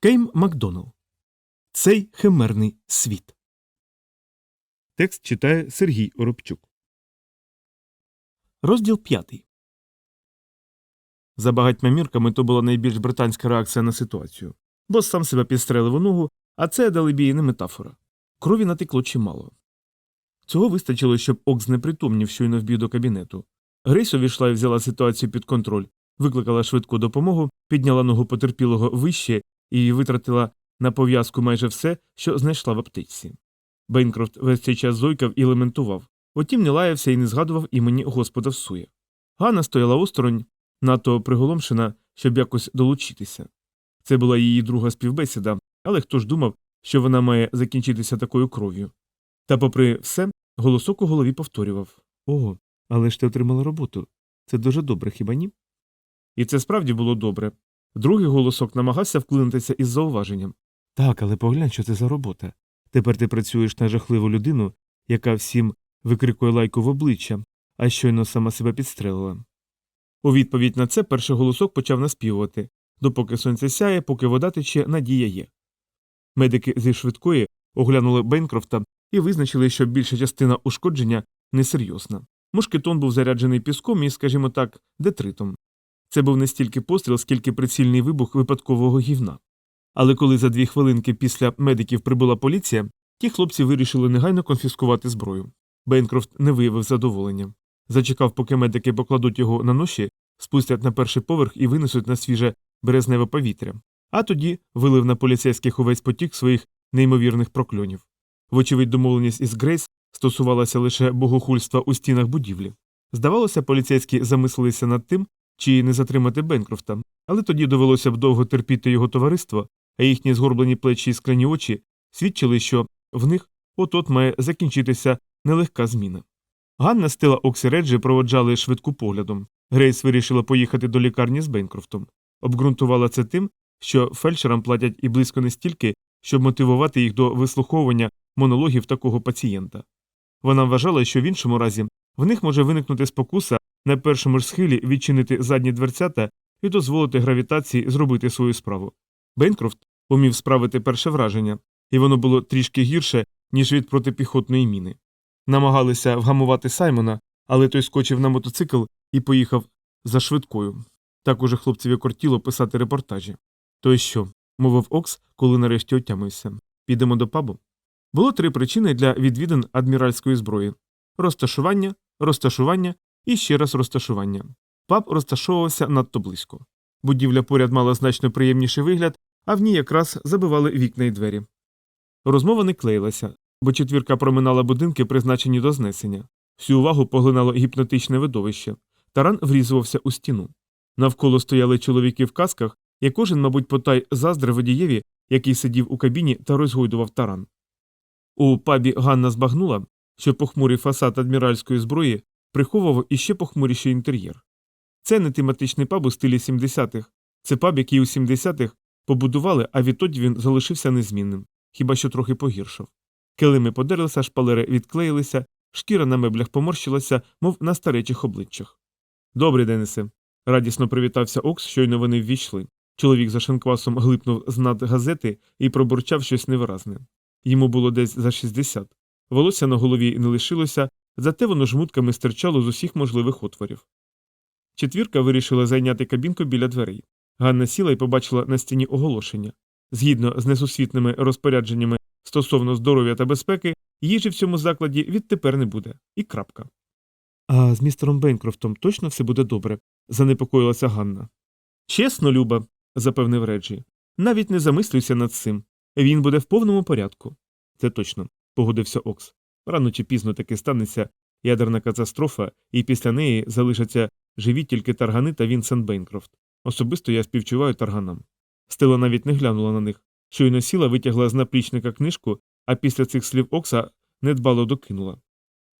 Кейм Макдоналл. Цей химерний світ. Текст читає Сергій Оробчук. Розділ п'ятий. За багатьма мірками то була найбільш британська реакція на ситуацію. Бос сам себе підстрелив у ногу, а це далебій не метафора. Крові натекло чимало. Цього вистачило, щоб Окс знепритомнів щойно вбіг до кабінету. Грейс увійшла і взяла ситуацію під контроль, викликала швидку допомогу, підняла ногу потерпілого вище і витратила на пов'язку майже все, що знайшла в аптечці. Бейнкрофт весь цей час зойкав і лементував, утім не лаявся і не згадував імені Господа всує. Ганна стояла осторонь, надто приголомшена, щоб якось долучитися. Це була її друга співбесіда, але хто ж думав, що вона має закінчитися такою кров'ю. Та, попри все, голосок у голові повторював Ого, але ж ти отримала роботу. Це дуже добре, хіба ні? І це справді було добре. Другий голосок намагався вклинитися із зауваженням. Так, але поглянь, що це за робота. Тепер ти працюєш на жахливу людину, яка всім викрикує лайку в обличчя, а щойно сама себе підстрелила. У відповідь на це перший голосок почав наспівувати допоки сонце сяє, поки вода тече, надія є. Медики зі швидкої оглянули Бейнкрофта і визначили, що більша частина ушкодження несерйозна. Мушкетон був заряджений піском і, скажімо так, детритом. Це був не стільки постріл, скільки прицільний вибух випадкового гівна. Але коли за дві хвилинки після медиків прибула поліція, ті хлопці вирішили негайно конфіскувати зброю. Бейнкрофт не виявив задоволення. Зачекав, поки медики покладуть його на ноші, спустять на перший поверх і винесуть на свіже березневе повітря, а тоді вилив на поліцейських увесь потік своїх неймовірних прокльонів. Вочевидь, домовленість із Грейс стосувалася лише богохульства у стінах будівлі. Здавалося, поліцейські замислилися над тим, чи не затримати Бенкрофта, але тоді довелося б довго терпіти його товариство, а їхні згорблені плечі і скляні очі свідчили, що в них от-от має закінчитися нелегка зміна. Ганна стила Оксі Реджі проводжали швидку поглядом. Грейс вирішила поїхати до лікарні з Бенкрофтом. Обґрунтувала це тим, що фельдшерам платять і близько не стільки, щоб мотивувати їх до вислуховування монологів такого пацієнта. Вона вважала, що в іншому разі в них може виникнути спокуса на першому ж схилі відчинити задні дверцята і дозволити гравітації зробити свою справу. Бенкрофт умів справити перше враження, і воно було трішки гірше, ніж від протипіхотної міни. Намагалися вгамувати Саймона, але той скочив на мотоцикл і поїхав за швидкою. Так уже хлопцеві кортіло писати репортажі. То й що? мовив Окс, коли нарешті отямився. Підемо до пабу. Було три причини для відвідин адміральської зброї розташування, розташування і ще раз розташування. Паб розташовувався надто близько. Будівля поряд мала значно приємніший вигляд, а в ній якраз забивали вікна й двері. Розмова не клеїлася, бо четвірка проминала будинки, призначені до знесення. Всю увагу поглинало гіпнотичне видовище. Таран врізувався у стіну. Навколо стояли чоловіки в касках, і кожен, мабуть, потай заздри водієві, який сидів у кабіні та розгойдував таран. У пабі Ганна збагнула, що похмурий фасад адміральської зброї приховував іще похмуріший інтер'єр. Це не тематичний паб у стилі 70-х, це паб, який у 70-х побудували, а відтоді він залишився незмінним, хіба що трохи погіршав. Килими подерлися, шпалери відклеїлися, шкіра на меблях поморщилася, мов на старечих обличчях. Добрий, Денисе. радісно привітався Окс, щойно вони ввійшли. Чоловік за шинквасом глипнув з над газети і пробурчав щось невиразне. Йому було десь за 60. Волосся на голові не лишилося, зате воно жмутками стирчало з усіх можливих отворів. Четвірка вирішила зайняти кабінку біля дверей. Ганна сіла і побачила на стіні оголошення. Згідно з несусвітними розпорядженнями стосовно здоров'я та безпеки, їжі в цьому закладі відтепер не буде. І крапка. А з містером Бенкрофтом точно все буде добре? занепокоїлася Ганна. Чесно, Люба, запевнив Реджі. Навіть не замислюйся над цим. Він буде в повному порядку. Це точно, погодився Окс. Рано чи пізно таки станеться ядерна катастрофа, і після неї залишаться живі тільки таргани та Вінсент Бейнкрофт. Особисто я співчуваю тарганам. Стела навіть не глянула на них. Щойно сіла, витягла з наплічника книжку, а після цих слів Окса недбало докинула.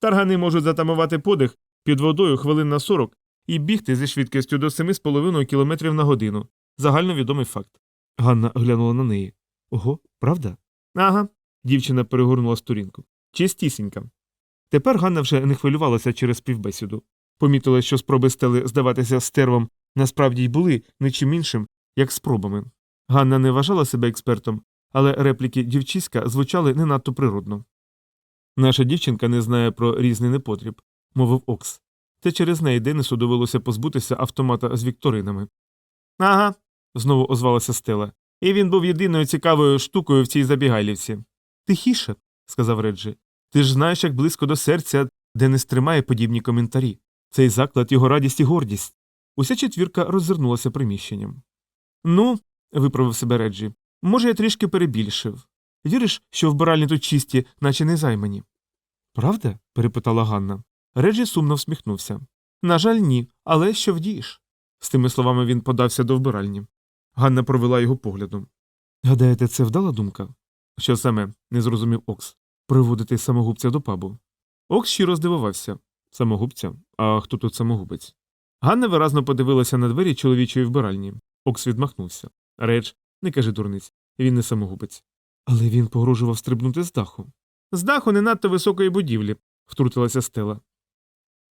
Таргани можуть затамувати подих під водою хвилин на 40 і бігти зі швидкістю до 7,5 км на годину. Загальновідомий факт. Ганна глянула на неї. Ого, правда? Ага. Дівчина перегорнула сторінку. Чистісінька. Тепер Ганна вже не хвилювалася через співбесіду. Помітила, що спроби стели здаватися стервом насправді й були нічим іншим, як спробами. Ганна не вважала себе експертом, але репліки дівчиська звучали не надто природно. Наша дівчинка не знає про різний непотріб, мовив Окс. Це через неї Денису довелося позбутися автомата з вікторинами. Ага, знову озвалася Стела. І він був єдиною цікавою штукою в цій забігайлівці. Тихіше, сказав Реджі. Ти ж знаєш, як близько до серця, Денис тримає подібні коментарі. Цей заклад його радість і гордість. Уся четвірка роззирнулася приміщенням. Ну, виправив себе Реджі, може, я трішки перебільшив. Віриш, що вбиральні тут чисті, наче не займані? Правда? перепитала Ганна. Реджі сумно всміхнувся. На жаль, ні, але що вдієш? З тими словами він подався до вбиральні. Ганна провела його поглядом. Гадаєте, це вдала думка? Що саме, не зрозумів Окс. Приводити самогубця до пабу. Окс щиро здивувався. Самогубця? А хто тут самогубець? Ганна виразно подивилася на двері чоловічої вбиральні. Окс відмахнувся. Реч, не кажи дурниць, він не самогубець. Але він погрожував стрибнути з даху. З даху не надто високої будівлі, втрутилася стела.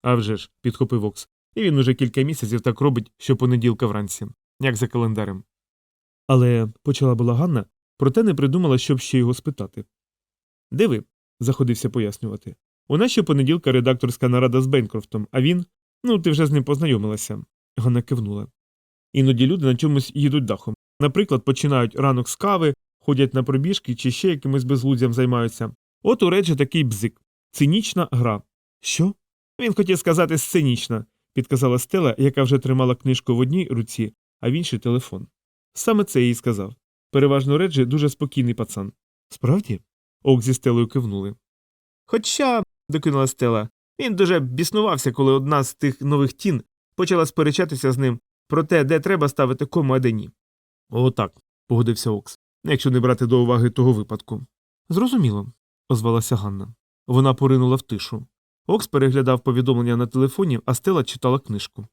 «А вже ж», – підхопив Окс. І він уже кілька місяців так робить щопонеділка вранці, як за календарем. Але почала була Ганна, проте не придумала, щоб ще його спитати. Диви, заходився пояснювати. У нас щопонеділка редакторська нарада з Бенкрофтом, а він. Ну, ти вже з ним познайомилася. Ганна кивнула. Іноді люди на чомусь їдуть дахом. Наприклад, починають ранок з кави, ходять на пробіжки чи ще якимось безглуздям займаються. От у речі такий бзик. Цинічна гра. Що? Він хотів сказати сценічна, підказала Стела, яка вже тримала книжку в одній руці, а в іншій телефон. Саме це їй сказав. Переважно Реджі дуже спокійний пацан. Справді? Ок зі Стелою кивнули. Хоча, докинула Стела, він дуже біснувався, коли одна з тих нових тін почала сперечатися з ним про те, де треба ставити кому, а де ні. Отак, погодився Окс, якщо не брати до уваги того випадку. Зрозуміло, озвалася Ганна. Вона поринула в тишу. Окс переглядав повідомлення на телефоні, а Стела читала книжку.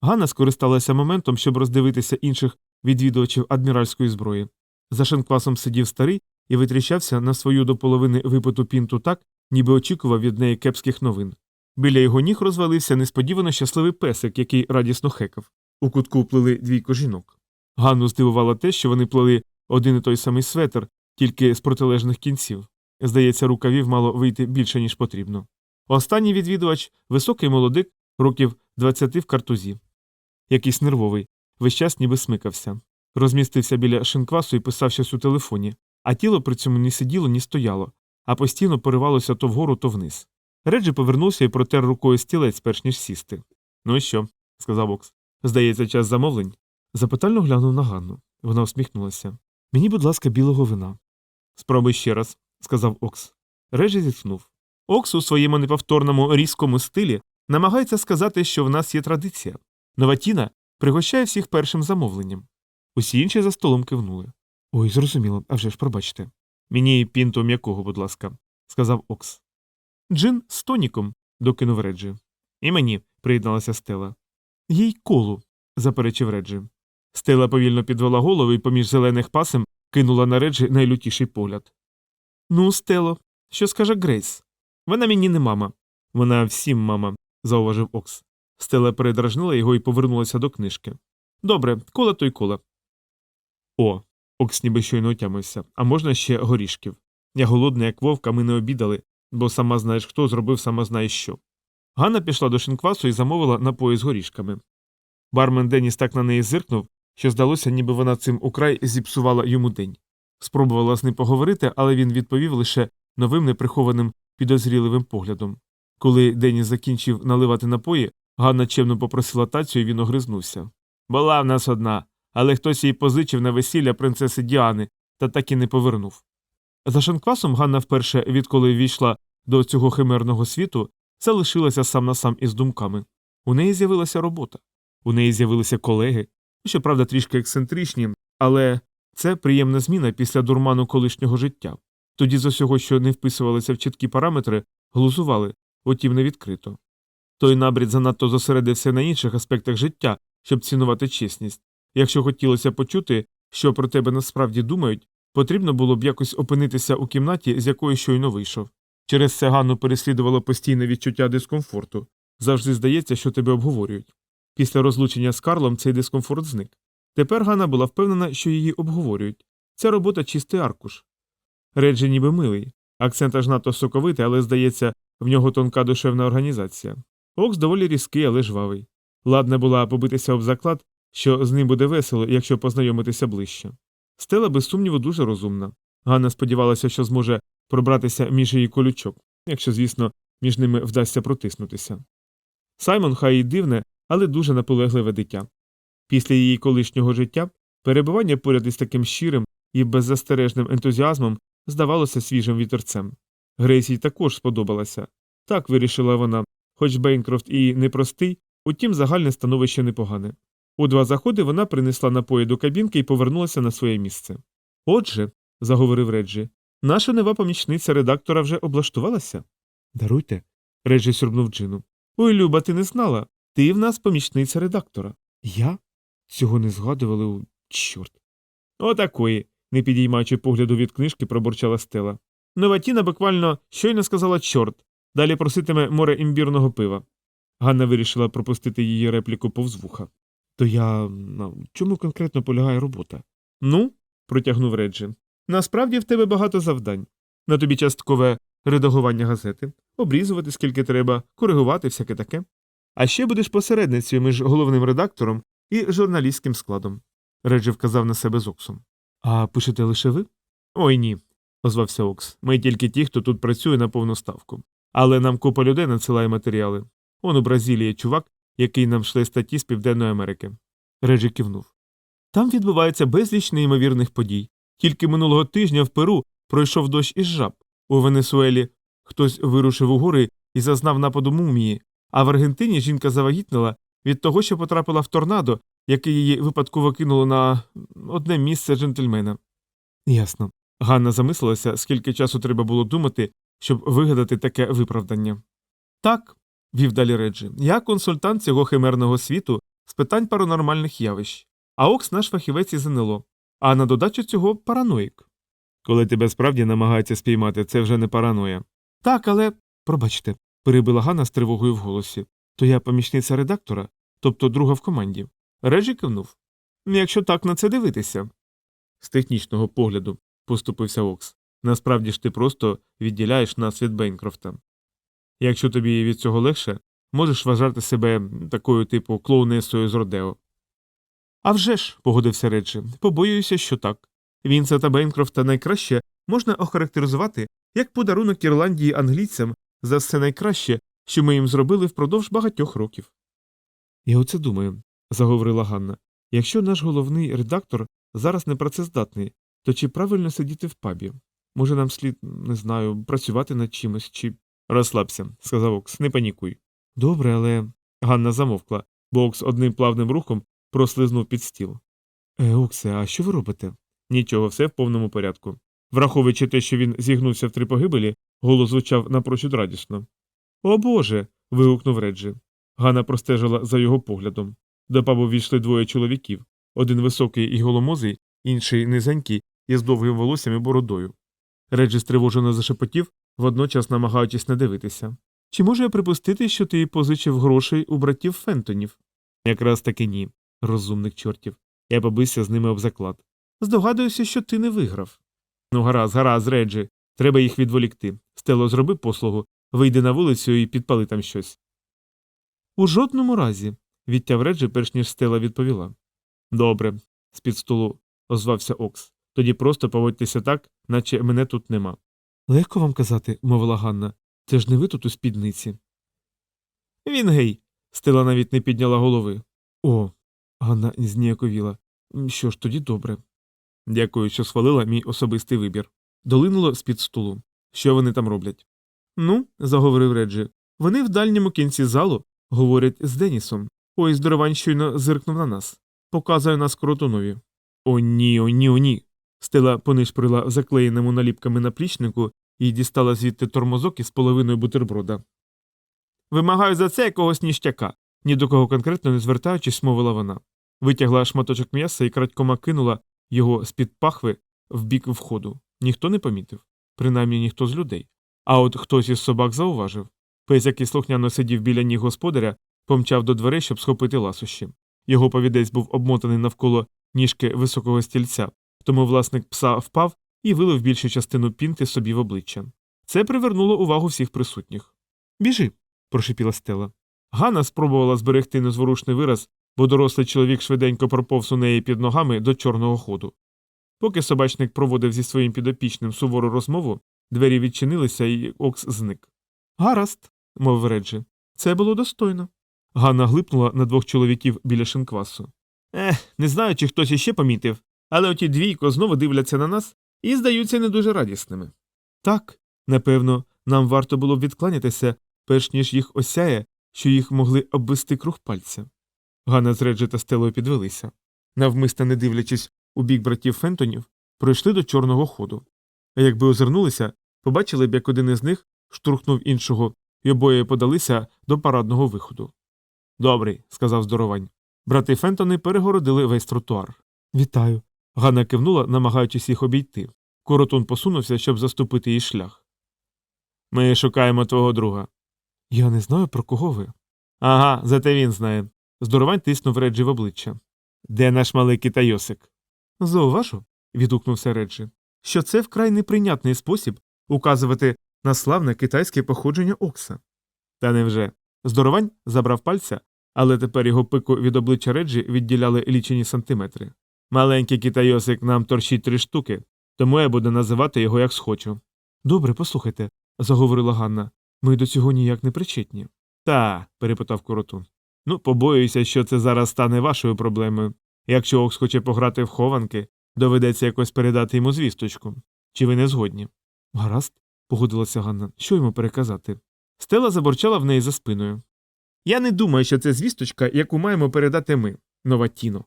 Ганна скористалася моментом, щоб роздивитися інших відвідувачів адміральської зброї. За шинквасом сидів старий і витріщався на свою до половини випиту пінту так, ніби очікував від неї кепських новин. Біля його ніг розвалився несподівано щасливий песик, який радісно хекав. У кутку плели двійко жінок. Ганну здивувало те, що вони плели один і той самий светр, тільки з протилежних кінців. Здається, рукавів мало вийти більше, ніж потрібно. Останній відвідувач високий молодик, років 20 в картузі. Якийсь нервовий, весь час ніби смикався. Розмістився біля шинквасу і писав щось у телефоні, а тіло при цьому ні сиділо, ні стояло, а постійно поривалося то вгору, то вниз. Реджі повернувся і протер рукою стілець, перш ніж сісти. Ну і що? сказав Окс. Здається, час замовлень. Запитально глянув на Ганну. Вона усміхнулася. Мені, будь ласка, білого вина. Спробуй ще раз, сказав Окс. Реджі зітхнув. Окс у своєму неповторному різкому стилі намагається сказати, що в нас є традиція. Нова тіна пригощає всіх першим замовленням. Усі інші за столом кивнули. Ой, зрозуміло, а вже ж пробачте. Мені пінту м'якого, будь ласка, сказав Окс. Джин з тоніком, докинув Реджі. І мені, приєдналася Стела. Їй колу, заперечив Реджі. Стела повільно підвела голову і поміж зелених пасем кинула на Реджі найлютіший погляд. Ну, Стело, що скаже Грейс? Вона мені не мама. Вона всім мама, зауважив Окс. Стела передражнила його і повернулася до книжки. Добре, кола то й кола. О, Окс ніби щойно отямився, а можна ще горішків. Я голодний, як вовк, а ми не обідали, бо сама знаєш хто зробив сама знаєш що. Ганна пішла до шинквасу і замовила напої з горішками. Бармен Деніс так на неї зиркнув, що здалося, ніби вона цим украй зіпсувала йому день. Спробувала з ним поговорити, але він відповів лише новим неприхованим підозріливим поглядом. Коли Деніс закінчив наливати напої, Ганна чемно попросила тацю, і він огризнувся. Була в нас одна, але хтось їй позичив на весілля принцеси Діани та так і не повернув. За шинквасом Ганна вперше, відколи війшла до цього химерного світу, залишилася сам на сам із думками. У неї з'явилася робота, у неї з'явилися колеги, щоправда, трішки ексцентричні, але це приємна зміна після дурману колишнього життя. Тоді з усього, що не вписувалися в чіткі параметри, глузували, утім не відкрито. Той набрід занадто зосередився на інших аспектах життя, щоб цінувати чесність. Якщо хотілося почути, що про тебе насправді думають, потрібно було б якось опинитися у кімнаті, з якої щойно вийшов. Через це Ганну переслідувало постійне відчуття дискомфорту. Завжди здається, що тебе обговорюють. Після розлучення з Карлом цей дискомфорт зник. Тепер Ганна була впевнена, що її обговорюють. Ця робота чистий аркуш. Реджі ніби милий, акцент аж надто соковитий, але, здається, в нього тонка душевна організація. Окс доволі різкий, але жвавий. Ладна була побитися об заклад, що з ним буде весело, якщо познайомитися ближче. Стела, без сумніву, дуже розумна. Ганна сподівалася, що зможе пробратися між її колючок, якщо, звісно, між ними вдасться протиснутися. Саймон, хай і дивне, але дуже наполегливе дитя. Після її колишнього життя перебування поряд із таким щирим і беззастережним ентузіазмом здавалося свіжим вітерцем. Грейс їй також сподобалася. Так вирішила вона, хоч Бейнкрофт і непростий, утім загальне становище непогане. У два заходи вона принесла напої до кабінки і повернулася на своє місце. Отже, заговорив Реджі, наша нова помічниця редактора вже облаштувалася? Даруйте. Реджі сюрбнув джину. Ой, Люба, ти не знала. Ти в нас помічниця редактора. Я? Цього не згадували у чорт. Отакої, не підіймаючи погляду від книжки, пробурчала стела. Нова тіна буквально щойно сказала чорт, далі проситиме море імбірного пива. Ганна вирішила пропустити її репліку повз вуха. То я. чому конкретно полягає робота? Ну, протягнув Реджі. Насправді в тебе багато завдань. На тобі часткове редагування газети, обрізувати скільки треба, коригувати всяке таке. А ще будеш посередницею між головним редактором і журналістським складом. Реджі вказав на себе з Оксом. А пишете лише ви? Ой ні, озвався Окс. Ми тільки ті, хто тут працює на повну ставку. Але нам купа людей надсилає матеріали. Он у Бразилії чувак, який нам шле статті з Південної Америки. Реджі кивнув. Там відбувається безліч неймовірних подій. Тільки минулого тижня в Перу пройшов дощ із жаб. У Венесуелі хтось вирушив у гори і зазнав нападу мумії, а в Аргентині жінка завагітнила від того, що потрапила в торнадо, яке її випадково кинуло на одне місце джентльмена. Ясно. Ганна замислилася, скільки часу треба було думати, щоб вигадати таке виправдання. Так, вів далі Реджі, я консультант цього химерного світу з питань паранормальних явищ, а Окс наш фахівець із НЛО, а на додачу цього параноїк. Коли тебе справді намагаються спіймати, це вже не параноя. Так, але. Пробачте, перебила Ганна з тривогою в голосі. То я помічниця редактора, тобто друга в команді. Реджі кивнув. Якщо так на це дивитися. З технічного погляду, поступився Окс. Насправді ж ти просто відділяєш нас від Бейнкрофта. Якщо тобі від цього легше, можеш вважати себе такою типу клоунесою з Родео. «А вже ж», – погодився Реджі, побоююся, що так. Вінсента Бейнкрофта найкраще можна охарактеризувати як подарунок Ірландії англійцям за все найкраще, що ми їм зробили впродовж багатьох років. Я оце думаю, заговорила Ганна. Якщо наш головний редактор зараз не працездатний, то чи правильно сидіти в пабі? Може, нам слід, не знаю, працювати над чимось, чи. Розслабся, сказав Окс, не панікуй. Добре, але. Ганна замовкла, бо Окс одним плавним рухом прослизнув під стіл. Е, Оксе, а що ви робите? Нічого, все в повному порядку. Враховуючи те, що він зігнувся в три погибелі, голос звучав напрочуд радісно. О Боже. вигукнув Реджі. Ганна простежила за його поглядом. До пабу війшли двоє чоловіків один високий і голомозий, інший низенький і з довгим волоссям і бородою. Реджі стривожено зашепотів, водночас намагаючись не дивитися. Чи можу я припустити, що ти позичив грошей у братів Фентонів? Якраз таки ні, розумник чортів. Я побився з ними об заклад. Здогадуюся, що ти не виграв. Ну, гаразд, гаразд, Реджі. Треба їх відволікти. Стело, зроби послугу, вийди на вулицю і підпали там щось. У жодному разі, відтяв Реджі, перш ніж стела відповіла. Добре, з під столу озвався Окс. Тоді просто поводьтеся так, наче мене тут нема. Легко вам казати, мовила Ганна. Це ж не ви тут у спідниці. Він гей. Стела навіть не підняла голови. О. Ганна зніяковіла. Що ж, тоді добре. Дякую, що схвалила мій особистий вибір. Долинуло з під столу. Що вони там роблять? Ну, заговорив Реджі. Вони в дальньому кінці залу говорять з Денісом. Ой, здоровань щойно зиркнув на нас. Показує нас кротунові. О, ні, о, ні, о, ні. Стела понишприла заклеєному наліпками наплічнику і дістала звідти тормозок із половиною бутерброда. Вимагаю за це якогось ніштяка, ні до кого конкретно не звертаючись, мовила вона. Витягла шматочок м'яса і крадькома кинула його з-під пахви в бік входу. Ніхто не помітив, принаймні ніхто з людей. А от хтось із собак зауважив. Пес, який слухняно сидів біля ніг господаря, помчав до дверей, щоб схопити ласощі. Його повідець був обмотаний навколо ніжки високого стільця, тому власник пса впав і вилив більшу частину пінти собі в обличчя. Це привернуло увагу всіх присутніх. Біжи, прошипіла Стела. Ганна спробувала зберегти незворушний вираз, бо дорослий чоловік швиденько проповз у неї під ногами до чорного ходу. Поки собачник проводив зі своїм підопічним сувору розмову, двері відчинилися, і Окс зник. Гаразд, мовив Реджі. Це було достойно. Ганна глипнула на двох чоловіків біля шинквасу. Ех, не знаю, чи хтось іще помітив, але оті двійко знову дивляться на нас і здаються не дуже радісними. Так, напевно, нам варто було б відкланятися, перш ніж їх осяє, що їх могли обвести круг пальця. Ганна з Реджі та Стелою підвелися. Навмисно не дивлячись у бік братів Фентонів, пройшли до чорного ходу. А якби озирнулися, побачили б, як один із них штурхнув іншого, і обоє подалися до парадного виходу. Добрий, сказав здоровань. Брати Фентони перегородили весь тротуар. Вітаю. Ганна кивнула, намагаючись їх обійти. Коротун посунувся, щоб заступити їй шлях. Ми шукаємо твого друга. Я не знаю, про кого ви. Ага, зате він знає. Здоровань тиснув Реджі в обличчя. Де наш малий китайосик? Зауважу, відгукнувся Реджі, що це вкрай неприйнятний спосіб указувати на славне китайське походження Окса. Та невже? Здоровань забрав пальця, але тепер його пику від обличчя Реджі відділяли лічені сантиметри. Маленький китайосик нам торчить три штуки, тому я буду називати його як схочу. Добре, послухайте, заговорила Ганна. Ми до цього ніяк не причетні. Та, перепитав коротун. Ну, побоююся, що це зараз стане вашою проблемою. Якщо Окс хоче пограти в хованки, доведеться якось передати йому звісточку. Чи ви не згодні? Гаразд, погодилася Ганна. Що йому переказати? Стела заборчала в неї за спиною. Я не думаю, що це звісточка, яку маємо передати ми, нова Тіно.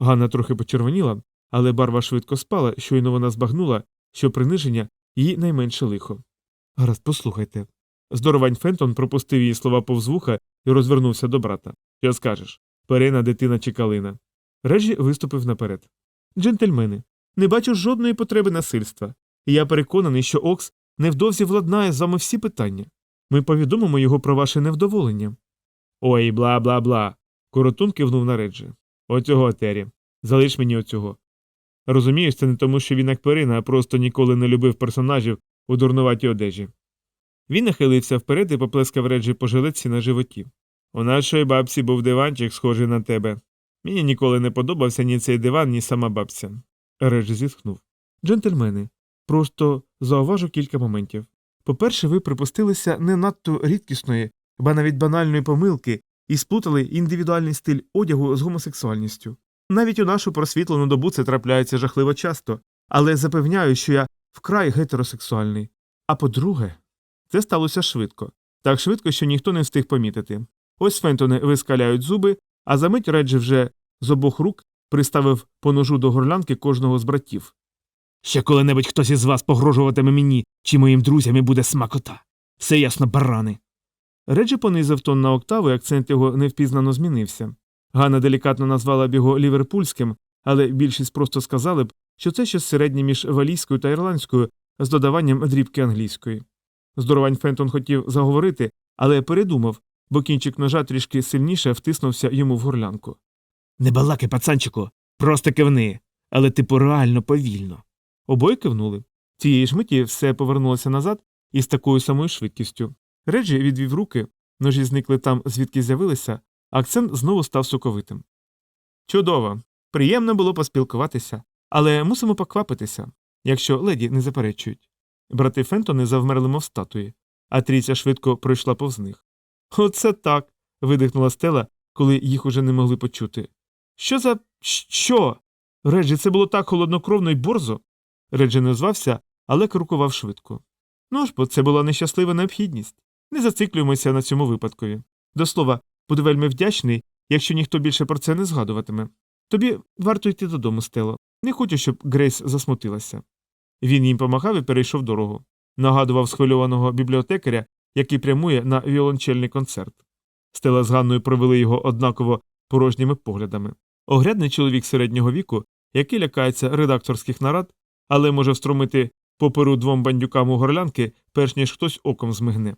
Ганна трохи почервоніла, але барва швидко спала, щойно вона збагнула, що приниження її найменше лихо. Гаразд, послухайте. Здоровань Фентон пропустив її слова повз вуха і розвернувся до брата. Що скажеш? Перина, дитина чи калина. Режі виступив наперед. Джентльмени, не бачу жодної потреби насильства, і я переконаний, що Окс невдовзі владнає з вами всі питання. Ми повідомимо його про ваше невдоволення. Ой, бла бла бла. Коротун кивнув на Реджі. Оцього Террі. Залиш мені оцього. Розумієш, це не тому, що він як перина, а просто ніколи не любив персонажів у дурнуватій одежі. Він нахилився вперед і поплескав Реджі по жилетці на животі. У нашої бабці був диванчик, схожий на тебе. Мені ніколи не подобався ні цей диван, ні сама бабця. Реджі зітхнув. Джентльмени, просто зауважу кілька моментів. По-перше, ви припустилися не надто рідкісної, ба навіть банальної помилки і сплутали індивідуальний стиль одягу з гомосексуальністю. Навіть у нашу просвітлену добу це трапляється жахливо часто, але запевняю, що я вкрай гетеросексуальний. А по-друге, це сталося швидко, так швидко, що ніхто не встиг помітити. Ось фентони вискаляють зуби, а за мить Реджі вже з обох рук приставив по ножу до горлянки кожного з братів. Ще коли-небудь хтось із вас погрожуватиме мені чи моїм друзям і буде смакота. Все ясно, барани. Реджі понизив тон на октаву, і акцент його невпізнано змінився. Ганна делікатно назвала б його ліверпульським, але більшість просто сказали б, що це щось середнє між валійською та ірландською з додаванням дрібки англійської. Здоровань Фентон хотів заговорити, але передумав, бо кінчик ножа трішки сильніше втиснувся йому в горлянку. Не балаки, пацанчику, просто кивни, але типу реально повільно. Обоє кивнули. Цієї ж миті все повернулося назад із такою самою швидкістю. Реджі відвів руки, ножі зникли там, звідки з'явилися, акцент знову став соковитим. Чудово. Приємно було поспілкуватися, але мусимо поквапитися, якщо леді не заперечують. Брати Фентони завмерли, мов статуї, а трійця швидко пройшла повз них. Оце так. видихнула стела, коли їх уже не могли почути. Що за. що? Реджі, це було так холоднокровно й борзо. Реджі не звався, але крокував швидко. Ну ж бо це була нещаслива необхідність. Не зациклюємося на цьому випадкові. До слова, буду вельми вдячний, якщо ніхто більше про це не згадуватиме. Тобі варто йти додому, Стело. Не хочу, щоб Грейс засмутилася. Він їм помагав і перейшов дорогу. Нагадував схвильованого бібліотекаря, який прямує на віолончельний концерт. Стела з Ганною провели його однаково порожніми поглядами. Огрядний чоловік середнього віку, який лякається редакторських нарад, але може встромити поперу двом бандюкам у горлянки, перш ніж хтось оком змигне.